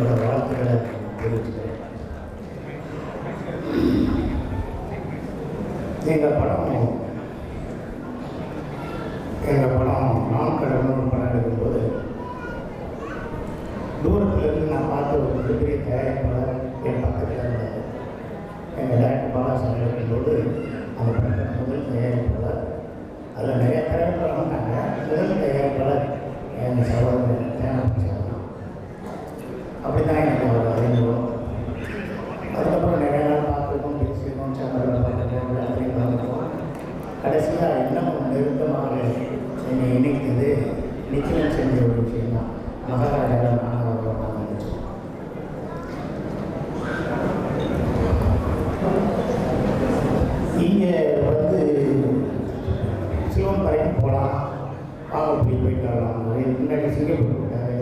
என்னோட வாழ்த்துக்களை தெரிவிச்சுக்கிறேன் எங்கள் படம் எங்கள் படம் நான் கடவுள் படம் எடுக்கும்போது தூரத்தில் இருந்து நான் பார்த்த ஒரு மிகப்பெரிய தயாரிப்பாளர் என் பக்கத்தில் இருந்தார். எங்கள் டேரக்டர் பாலாசன் இருக்கும்போது அந்த படத்தில் முதல் தயாரிப்பாளர். அதில் நிறைய தயாரிப்பாளர் வந்தாங்க முதல் தயாரிப்பாளர் எங்கள் சகோதரர் தேனப்பன் அப்படி தான் எனக்கு ஒரு அறிமுகம். அதுக்கப்புறம் நிறைய நாள் பார்த்துருக்கோம் பேசியிருக்கோம் சேனலில் பார்த்துருக்கோம் எல்லாத்தையும் பார்த்துருக்கோம். கடைசியாக இன்னும் நெருக்கமாக என்னை இணைத்தது? நிச்சயம் செஞ்ச ஒரு விஷயம் தான் மகாராஜா மாணவர்கள் நான் நினைச்சோம் இங்கே வந்து சிவன் வரைக்கும் போகலாம் வாங்க போய் போயிட்டு வரலாம் முன்னாடி சிங்கப்பூர் போட்டாரு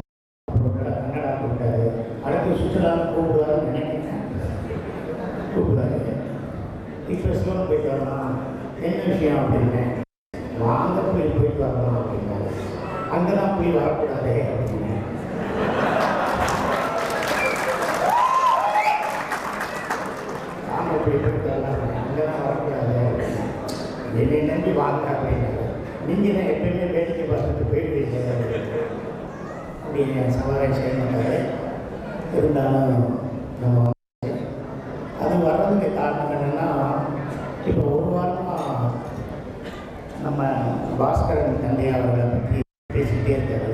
கூப்பிட்டாரு அடுத்து சுற்றுலான்னு கூப்பிடுவாருன்னு நினைக்கிறேன். கூப்பிடுவாரு இப்போ சிவன் போயிட்டு வரலாம். என்ன விஷயம் அப்படின்னு வாங்க போய் போயிட்டு வரலாம் அப்படின்னாரு. அங்கெல்லாம் போய் வரக்கூடாது அப்படின்னு வாங்க போய் போயிட்டு வரலாம். அங்கெல்லாம் வரக்கூடாது என்னை நம்பி வாங்க அப்படின்னாரு. நீங்கள் தான் எப்பயுமே வேடிக்கை பார்த்துட்டு போயிடுவீங்க. அப்படின்னு சவாலை செய்ய மாட்டாரு. இருந்தாலும் நம்ம அது வர்றதுக்கு காரணம் என்னென்னா இப்போ ஒரு வாரமாக நம்ம பாஸ்கரன் தந்தை அவர்களை பற்றி பேசிக்கிட்டே இருக்காரு.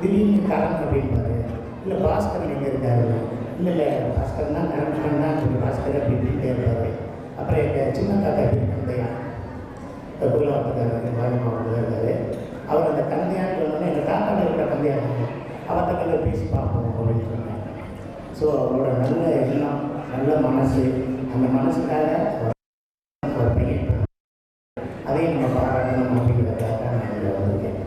திடீர்னு கரண் அப்படின்பாரு. இல்லை பாஸ்கரன் எங்கே இருக்காரு? இல்லை இல்லை பாஸ்கரன் தான் கரண் தான் சொல்லி பாஸ்கர் அப்படின்ட்டு இருக்காரு அப்புறம் எங்கள் சின்ன தாத்தா எப்படி தந்தையா குருலாவத்துக்காரர் மாதிரி இருக்காரு. அவர் அந்த தந்தையான்னு சொன்னோன்னே எங்கள் தாத்தா இருக்கிற தந்தையாக அவர்கிட்ட பேசி பார்ப்போம் அப்படின்னு. ஸோ அவரோட நல்ல எண்ணம் நல்ல மனசு அந்த மனசுக்காக அவர் ஒரு பையன் அதையும் நம்ம பாராட்டணும் அப்படிங்கிறதுக்காக நான் இங்கே வந்திருக்கேன்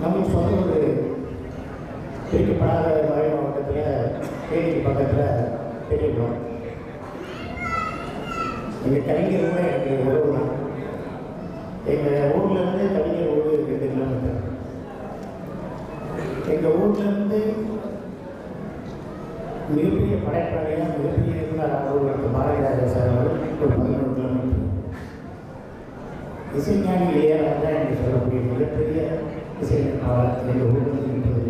நம்மளுக்கு சொந்த ஒரு பிரிக்கப்படாத மறை மாவட்டத்தில் தேனிக்கு பக்கத்தில் பெரியகுளம் எங்கள் கலைஞர் கூட எனக்கு உறவு தான் எங்கள் ஊர்லேருந்து கலைஞர் ஊர் ரெண்டு கிலோமீட்டர் எங்கள் ஊர்லேருந்து மிகப்பெரிய படைப்பாளையாக மிகப்பெரிய இருந்தார் அவர்களுக்கு பாரதிராஜா சார் அவர்கள் ஒரு பதினொன்று கிலோமீட்டர் இசைஞானி இளையராஜா என்று சொல்லக்கூடிய மிகப்பெரிய இசையமைப்பாளர் எங்கள் ஊர்லேருந்து முப்பது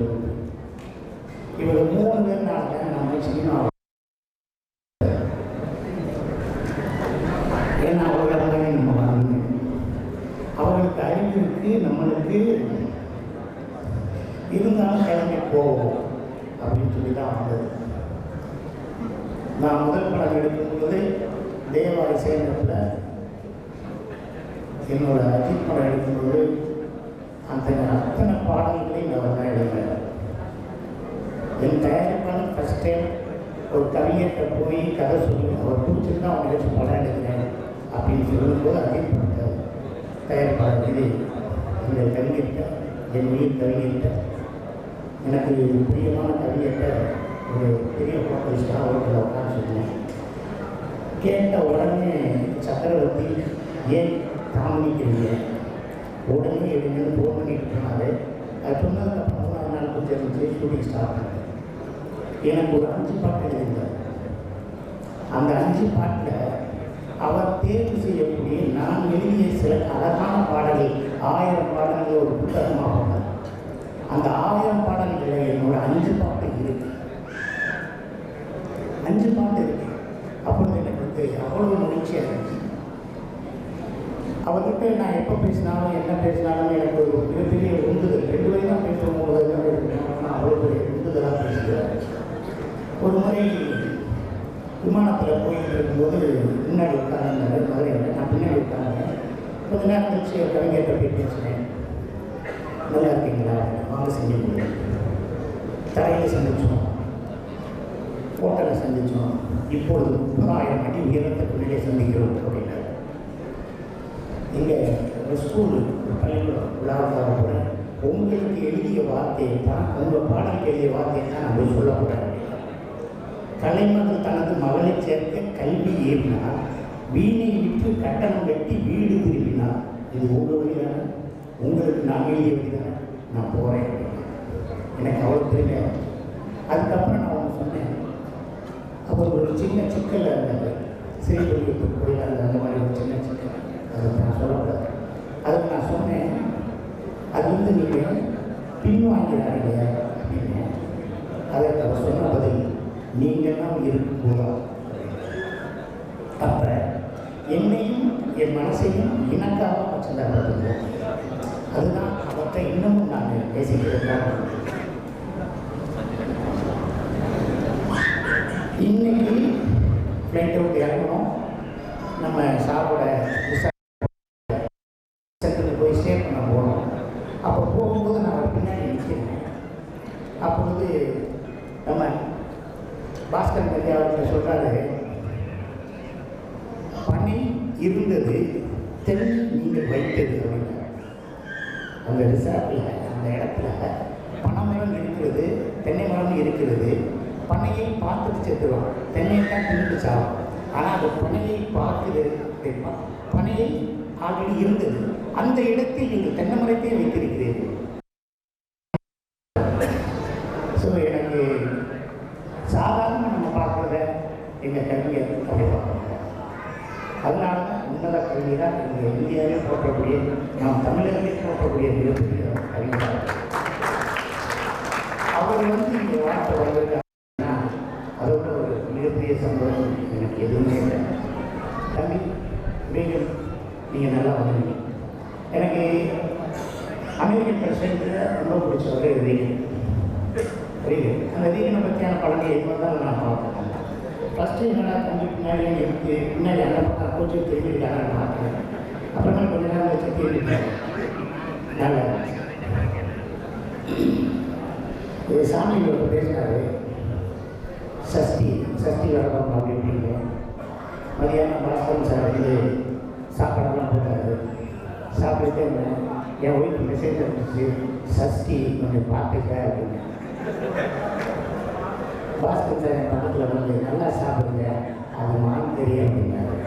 இவர் மூணு பேர் நான் நான் சினிமா ஏன்னா அவர்களாக நம்ம வரணும் அவர்களுக்கு அறிவு இருக்கு நம்மளுக்கு இருந்தாலும் கிளம்பி போவோம் அப்படின்னு சொல்லி தான் வந்தது நான் முதல் படம் எடுக்கும்போது தேவா இசையமைப்பில் என்னோட அஜித் படம் எடுக்கும்போது அந்த அத்தனை பாடல்களையும் நான் தான் எழுதுனேன் என் தயாரிப்பாளர் ஃபஸ்ட் டைம் ஒரு கவிஞர்கிட்ட போய் கதை சொல்லி அவர் பிடிச்சிருந்தா அவன் வச்சு படம் எடுக்கிறேன் அப்படின்னு சொல்லும்போது அஜித் பண்ணிட்டார் தயாரிப்பாளர் இது இந்த கவிஞர்கிட்ட என் உயிர் கவிஞர்கிட்ட எனக்கு பிரியமான கவியத்தை ஒரு பெரிய ஹோட்டல் ஸ்டார் ஹோட்டலில் உட்காந்து சொன்னேன். கேட்ட உடனே சக்கரவர்த்தி ஏன் தாமதிக்கிறீங்க? உடனே எடுங்க ஃபோன் பண்ணிட்டு போனாரு? அது சொன்னதுக்கப்புறம் பதினாறு நாள் கொஞ்சம் ஷூட்டிங் ஸ்டார்ட் பண்ணேன் எனக்கு ஒரு அஞ்சு பாட்டு எழுதியிருந்தார். அந்த அஞ்சு பாட்டில் அவர் தேர்வு செய்யக்கூடிய நான் எழுதிய சில அழகான பாடல்கள் ஆயிரம் பாடல்கள் ஒரு புத்தகமாக பண்ணார் அந்த ஆயிரம் பாடல்களில் என்னோட அஞ்சு பாட்டு இருக்கு. அஞ்சு பாட்டு இருக்கு. அப்பொழுது எனக்கு வந்து அவ்வளவு மகிழ்ச்சியாக இருந்துச்சு. அவர்கிட்ட நான் எப்போ பேசினாலும் என்ன பேசினாலும் எனக்கு ஒரு மிகப்பெரிய உந்துதல். ரெண்டு வரை தான் பேசும்போது நான் அவ்வளோ பெரிய உந்துதலாக பேசுகிறேன் ஒரு முறை விமானத்தில் போயிட்டு இருக்கும்போது முன்னாடி உட்காந்துருந்தாரு மதுரையில். நான் பின்னாடி உட்காந்தேன் கொஞ்ச நேரம் கழிச்சு ஒரு கவிஞர்கிட்ட போய் பேசுகிறேன் நல்லா இருக்கீங்களா? வாங்க செஞ்சுக்கோங்க தரையில் சந்திச்சோம் ஹோட்டலில் சந்தித்தோம் இப்பொழுது முப்பதாயிரம் அடி உயரத்துக்கு உயரத்துக்குள்ளே சந்திக்கிறோம் அப்படின்னா இங்கே ஒரு ஸ்கூல் பள்ளிக்கூடம் விழாவுக்காக போகிறேன் உங்களுக்கு எழுதிய வார்த்தையை தான் உங்கள் பாடலுக்கு எழுதிய வார்த்தையை தான் நான் போய் சொல்ல கலைமகள் தனது மகளை சேர்க்க கல்வி ஏறினார் வீணை விற்று கட்டணம் கட்டி வீடு திரும்பினார் இது உங்கள் வழிதானே உங்களுக்கு நான் எழுதிய நான் போகிறேன் எனக்கு அவ்வளோ தெரியல அதுக்கப்புறம் நான் அவங்க சொன்னேன். அப்புறம் ஒரு சின்ன சிக்கலில் இருந்தாங்க ஸ்ரீபெரும்பு கோயில் அந்த அந்த மாதிரி ஒரு சின்ன சிக்கல். அதை நான் சொல்லக்கூடாது. அதுக்கு நான் சொன்னேன். அது வந்து நீங்கள் பின்வாங்கிறாங்க அப்படின்னு. அதற்கு அவர் சொன்ன பதில் நீங்கள்லாம் இருக்கும்போதா? அப்போ என்னையும் என் மனசையும் இணக்காக வச்சுருந்தாங்க அதுதான் அவற்றை இன்னமும் நான் பேசிக்கிறேன் இன்னைக்கு ஃப்ளைட் அவுட் இறங்கணும். நம்ம சாரோட சென்டருக்கு போய் ஸ்டே பண்ண போகணும் அப்போ போகும்போது நான் அவர் பின்னாடி நிற்கிறேன் அப்பொழுது நம்ம பாஸ்கர் கல்யா அவர்கள் சொல்கிறாரு பணி இருந்தது தென் நீங்கள் வைத்தது அப்படின்னு. அந்த ரிசார்ட்டில் அந்த இடத்துல பனைமரம் இருக்கிறது தென்னை மரம் இருக்கிறது. பனையை பார்த்துட்டு செத்துருவான் தென்னையை தான் தின்னுட்டு சாகும். ஆனால் அந்த பனையை பார்க்குது பனையை ஆல்ரெடி இருந்தது. அந்த இடத்தில் நீங்கள் தென்னை மரத்தையே வைத்திருக்கிறீர்கள். ஸோ எனக்கு சாதாரண நம்ம பார்க்குறத எங்கள் கல்வியை அப்படி பார்க்கணும் அதனால தான் உன்னத கல்வி தான் எங்கள் இந்தியாவே போற்றக்கூடிய நாம் தமிழர்களே போற்றக்கூடிய மிகப்பெரிய கல்வியாக அவர் வந்து இங்கே வாழ்க்கை வருவதுன்னா அதோட ஒரு மிகப்பெரிய சந்தோஷம் எனக்கு எதுவுமே இல்லை. தம்பி மீண்டும் நீங்கள் நல்லா வந்தீங்க. எனக்கு அமெரிக்கன் பிரசிடென்ட் ரொம்ப பிடிச்சவர் ரீகன். ரீகன். அந்த ரீகனை பற்றியான படங்கள் எதுவாக தான் நான் பார்த்துருக்கேன் ஃபஸ்ட்டு என்னடா தம்பி பின்னாடி எனக்கு பின்னாடி அந்த கொஞ்சம் தெரிஞ்சுக்கிட்டாங்க திரும்பிட்டாங்க பார்த்தேன் அப்புறமா கொஞ்ச நாள் வச்சு திரும்பிட்டேன் நல்லா இது சாமி சாமியோட பேசினார். சஷ்டி சஷ்டி வரலாம் அப்படி மதியானம் பாஸ்கரன் சார் வந்து சாப்பாடெல்லாம் போட்டாரு. சாப்பிட்டுட்டே என் ஒய்ஃப் மெசேஜ் வந்துச்சு சஷ்டி கொஞ்சம் பார்த்துக்க அப்படின்னு. பாஸ்கர் சார் என் பக்கத்தில் வந்து நல்லா சாப்பிடுங்க அது மான் தெரியும் அப்படின்னாரு.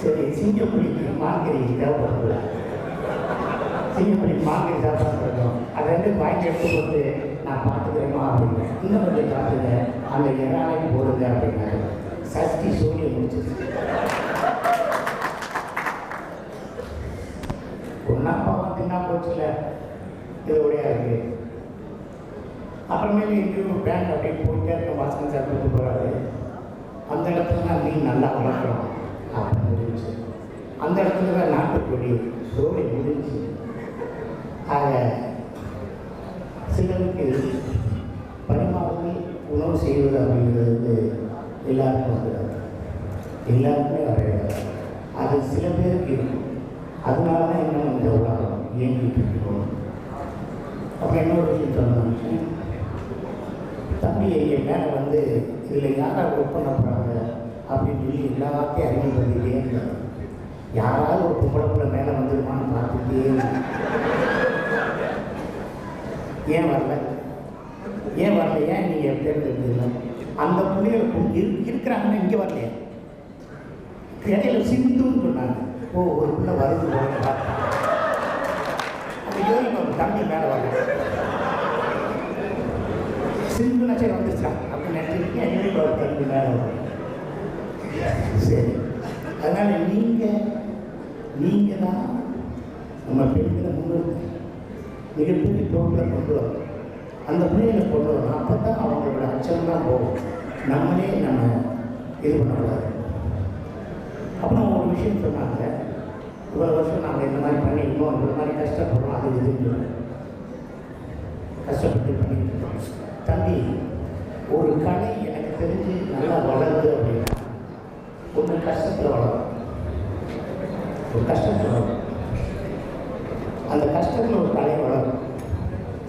சரி சிங்கப்புலிக்கு மான்கறி தேவைப்படுது சிங்கப்படி மாங்கி சாப்பிட்டு இருக்கோம் அதை ரெண்டு வாங்கி எடுத்து போட்டு நான் பார்த்துக்கிறேமா அப்படின்னு இன்னும் கொஞ்சம் பார்த்துங்க. அந்த இறாலைக்கு போடுங்க அப்படின்னாரு. சஷ்டி சூரியன் முடிச்சிச்சு ஒன்னாப்பா தின்னா போச்சுல. இது ஒரே இருக்கு அப்புறமேல எங்கேயோ பேங்க் அப்படி போயிட்டே இருக்க வாசன் சார் கூட்டு போகிறாரு அந்த இடத்துல தான் நீ நல்லா வளர்க்குறோம் அப்படின்னு முடிஞ்சு அந்த இடத்துல தான் நாட்டுக்கோழி சோழி முடிஞ்சு ஆக சிலருக்கு பரிமாறி உணவு செய்வது அப்படிங்கிறது வந்து எல்லாருக்கும் வந்துடாது எல்லாருக்குமே வரையாது அது சில பேருக்கு இருக்கும். அதனால தான் இன்னும் இந்த உலகம் இயங்கிட்டு இருக்கோம்? அப்போ இன்னொரு விஷயம் சொன்னாங்க? தம்பி எங்கள் மேலே வந்து இதில் யாரை ஒர்க் பண்ண அப்படின்னு சொல்லி எல்லாத்தையும் அறிமுகப்படுத்திட்டே இருந்தார் யாராவது ஒரு பொம்பளை பிள்ளை மேலே வந்துருமான்னு பார்த்துட்டே ஏன் வரல? ஏன் வரல? ஏன் நீங்கள் தேர்ந்தெடுத்ததில்லை அந்த பிள்ளைகளுக்கும் இரு இருக்கிறாங்கன்னா இங்கே வரலையா. இடையில சிந்துன்னு சொன்னாங்க. ஓ ஒரு பிள்ளை வருது போல அந்த யோகி தம்பி மேலே வரல சிந்து நச்சை வந்துருச்சா அப்படின்னு நினைச்சிருக்கேன் யோகி தம்பி மேலே வரல சரி அதனால நீங்கள் நீங்கள் தான் நம்ம பெண்களை முன்னிறுத்தி மிகப்பெரிய பொருட்களை கொண்டு வரோம். அந்த பிள்ளைகளை கொண்டு வரணும். அப்போ தான் அவங்களோட அச்சம்லாம் போகும். நம்மளே நம்ம இது பண்ணக்கூடாது. அப்புறம் ஒரு விஷயம் சொன்னாங்க. இவ்வளோ வருஷம் நாங்கள் இந்த மாதிரி பண்ணியிருக்கோம். இந்த மாதிரி கஷ்டப்படுறோம். அது இதுன்னு கஷ்டப்பட்டு பண்ணிட்டு இருக்கோம். தம்பி ஒரு கலை எனக்கு தெரிஞ்சு நல்லா வளருது அப்படின்னா ஒன்று கஷ்டத்தில் வளரும் ஒரு கஷ்டத்தில் வளரும் அந்த கஷ்டத்தில் ஒரு கலை வளரும்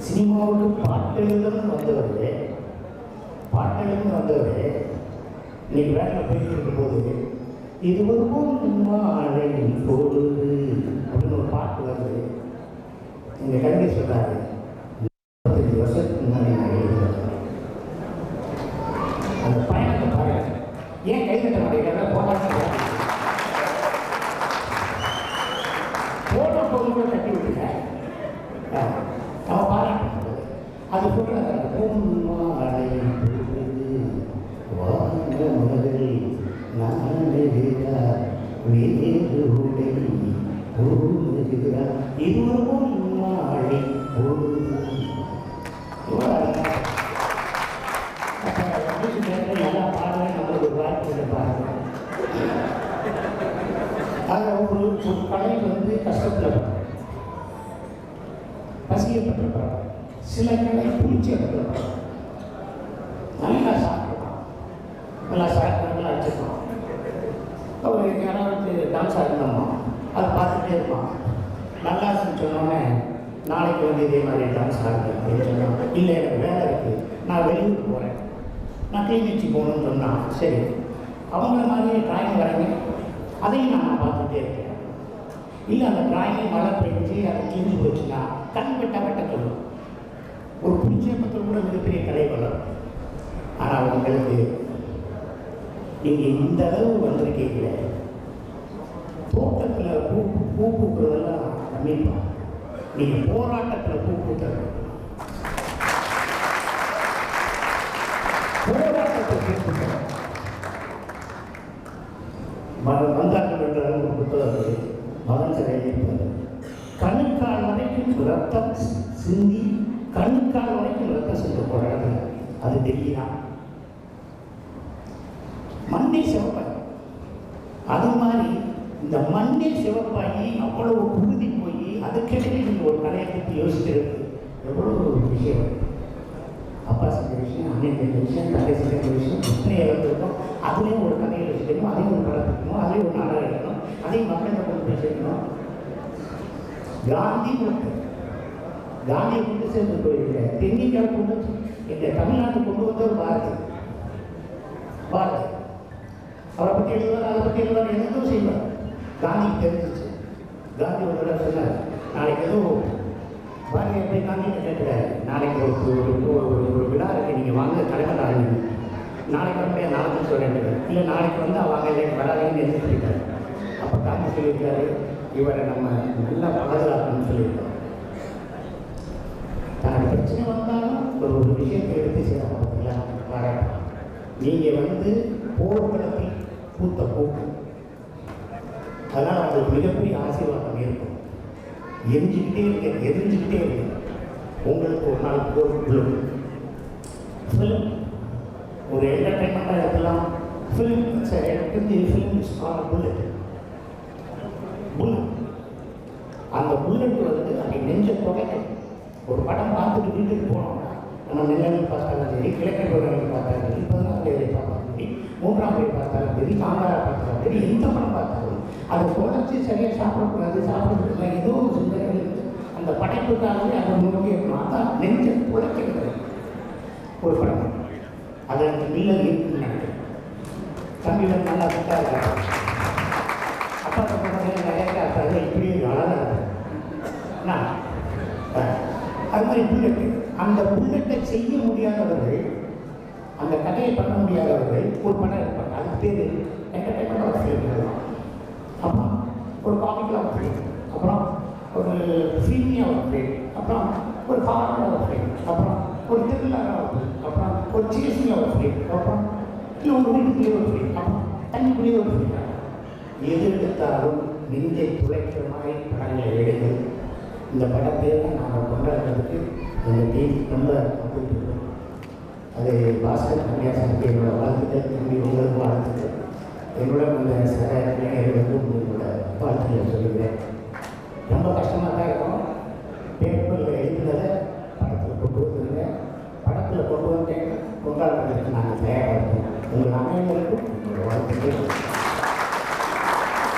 சினிமாவுக்கு பாட்டு வந்தவர் பாட்டு வந்தவர் இன்னைக்கு வேலை போயிட்டு இருக்கும்போது இது ஒரு மாலை பொழுது அப்படின்னு ஒரு பாட்டு பாட்டு வருது எங்கள் கல்வி சொல்கிறாரு முப்பத்தஞ்சு வருஷத்துக்கு முன்னாடி நான் எழுதுறேன் அந்த பயணத்தை பாருங்க ஏன் கைதட்ட மாட்டேங்கிறத போட்டா போட்டோ பொருள் கூட தட்டி விட்டுங்க ஆ, நம்ம பாராட்டணும் அது சொல்கிறாங்க பொன்மாலை பொழுது வாங்க முதலில் நாடுகிறார் வேறு உடை போடுகிறார் இது ஒரு பொன்மாலை நல்லா பாடுவேன் நம்மளுக்கு ஒரு வாய்ப்பு பாருங்க அதில் ஒரு ஒரு கலை வந்து கஷ்டத்தில் பசியப்பட்டிருப்பாங்க சில கலை பூச்சியப்பட்டிருப்பாங்க நல்லா சாப்பிடுவான் நல்லா சாப்பிட்டு நல்லா வச்சுருப்பான் அவர் யாராவது டான்ஸ் ஆடினோமோ அதை பார்த்துட்டே இருப்பான் நல்லா சொன்னோடனே நாளைக்கு வந்து இதே மாதிரி தான் சார் அப்படின்னு சொன்னான் இல்லை எனக்கு வேலை இருக்குது நான் வெளியூர் போகிறேன் நான் கிளிநொச்சி போகணும்னு சொன்னான் சரி. அவங்கள மாதிரியே டிராயிங் வரைங்க. அதையும் நான் பார்த்துட்டே இருக்கேன். இல்லை அந்த டிராயிங் மழை பெஞ்சு அதை கிழிஞ்சு போச்சுன்னா கண் வெட்ட வெட்ட சொல்லும் ஒரு புளிச்சேப்பத்தில் கூட மிகப்பெரிய கலை வளரும். ஆனால் உங்களுக்கு நீங்கள் இந்த அளவு வந்திருக்கீங்களே. தோட்டத்தில் பூ பூ பூக்குறதெல்லாம் கம்மிப்பா நீங்கள் போராட்டத்தில் பூ போராட்டத்தை பூ பூக்கிறது மகன் வந்தார்கள் என்ற ஒரு புத்தகம் இருக்கு. மகன் சிறையில் கணுக்கால் வரைக்கும் ரத்தம் சிந்தி கணுக்கால் வரைக்கும் ரத்தம் சிந்த போறாங்க அது டெல்லி தான் சிவப்பாய். அது மாதிரி இந்த மண்ணே சிவப்பாகி அவ்வளவு குருதி போய் அதுக்கிட்டே நீங்கள் ஒரு கலையை பற்றி யோசிக்கிறது எவ்வளோ ஒரு விஷயம். அப்பா செஞ்ச விஷயம் அண்ணன் செஞ்ச விஷயம் தலை செஞ்ச விஷயம் எத்தனை இழந்திருக்கோம் அதுலேயும் ஒரு கதையை யோசிக்கணும் அதையும் ஒரு கதை இருக்கணும் அதையும் ஒரு நாடகம் இருக்கணும் அதையும் மக்கள்கிட்ட கொண்டு போய் சேர்க்கணும். காந்தி காந்தியை கொண்டு சேர்ந்து போயிருக்கிற தென்னிந்தியாவை கொண்டு வந்து எங்கள் தமிழ்நாட்டு கொண்டு வந்தவர் பாரதி. பாரதி. அவரை பற்றி எழுதுவார் அதை பற்றி எழுதுவார் எதுவும் செய்வார். காந்தி தெரிஞ்சிச்சு. காந்தி ஒரு தடவை சொன்னார் நாளைக்கு ஏதோ பாரதியார் போய் காமிங்க கேட்குறாரு நாளைக்கு ஒரு ஒரு ஒரு விழா இருக்கு நீங்கள் வாங்க தலைவர் ஆளுங்க நாளைக்கு அப்படியே நாளைக்கு சொல்கிறேன் இல்லை நாளைக்கு வந்து அவங்க இல்லை வராதுன்னு எழுதி அப்போ காந்தி சொல்லியிருக்காரு. இவரை நம்ம நல்லா பாதுகாக்கணும்னு சொல்லியிருக்காரு. தனக்கு பிரச்சனை வந்தாலும் ஒரு ஒரு விஷயத்தை எடுத்து செய்யலாம் பார்த்தீங்களா? பாராட்டலாம். நீங்கள் வந்து போர்க்களத்தில் பூத்த போக்கு. அதனால் அவங்களுக்கு மிகப்பெரிய ஆசீர்வாதம் இருக்கும். எரிஞ்சுக்கிட்டே இருக்க எரிஞ்சுக்கிட்டே இருக்கு உங்களுக்கு ஒரு நாள் போர் விழும். ஃபிலிம் ஒரு என்டர்டைன்மெண்ட்டாக இருக்கலாம். ஃபிலிம் சரி எனக்கு தெரிஞ்சு film is call bullet bullet அந்த புல்லட் வந்து அப்படி நெஞ்ச புகைக்கும் ஒரு படம் பார்த்துட்டு வீட்டுக்கு போனோம்னா நம்ம நிலவில் பார்த்தாலும் சரி கிழக்கு பார்த்தாலும் சரி பதினாறு பேரை பார்த்தாலும் சரி மூன்றாம் பேர் பார்த்தாலும் சரி காங்காரா பார்த்தாலும் சரி எந்த படம் பார்த்தாலும் அதை குறைச்சி சரியாக சாப்பிடக்கூடாது சாப்பிடக்கூடாது ஏதோ ஒரு சிந்தனை இருக்கு. அந்த படைப்புக்காகவே அதை நோக்கி அதான் நெஞ்ச குறைக்கிறது ஒரு படம். அது அந்த மில்லர் இருக்குன்னு தமிழன் நல்லா சுத்தா இருக்காரு அப்பா சொல்லுவாங்க நிறைய இருக்காரு இப்படி அழகாக இருக்காரு. அது மாதிரி புல்லட்டு. அந்த புல்லட்டை செய்ய முடியாதவர்கள் அந்த கதையை பண்ண முடியாதவர்கள் ஒரு படம் இருப்பாங்க அது பேர் என்டர்டைன்மெண்ட் ஆஃப் அப்புறம் ஒரு காமிக்கல் ஆஃப் ஃபிலிம் அப்புறம் ஒரு சீனியர் ஆஃப் ஃபிலிம் அப்புறம் ஒரு ஹாரர் ஆஃப் ஃபிலிம் அப்புறம் ஒரு திருவிழா ஆஃப் ஃபிலிம் அப்புறம் ஒரு சேசிங் ஆஃப் ஃபிலிம் அப்புறம் இல்லை ஒரு வீட்டுக்குள்ளே ஒரு ஃபிலிம் அப்புறம் தண்ணிக்குள்ளேயே ஒரு ஃபிலிம் எது எடுத்தாலும் நிந்தை துளைக்கிற மாதிரி படங்களை எடுங்கள். இந்த படத்தை நாங்கள் கொண்டாடுறதுக்கு எங்கள் டீம் ரொம்ப கொடுத்துருக்கோம் அது பாஸ்கர் கன்னியாசனுக்கு என்னோட வாழ்த்துக்கள் தம்பி உங்களுக்கு வாழ்த்துக்கள். என்னோட அந்த சக இளைஞர்களுக்கு உங்களோட வாழ்த்துக்களை சொல்லுவேன் ரொம்ப கஷ்டமாக தான் இருக்கும். பேப்பரில் எழுதுனதை படத்தில் கொண்டு வந்துருங்க. படத்தில் கொண்டு வந்தேன் கொண்டாடுறதுக்கு நாங்கள் தயாராக இருக்கோம் உங்கள் அனைவருக்கும் உங்களோட வாழ்த்துக்கள்.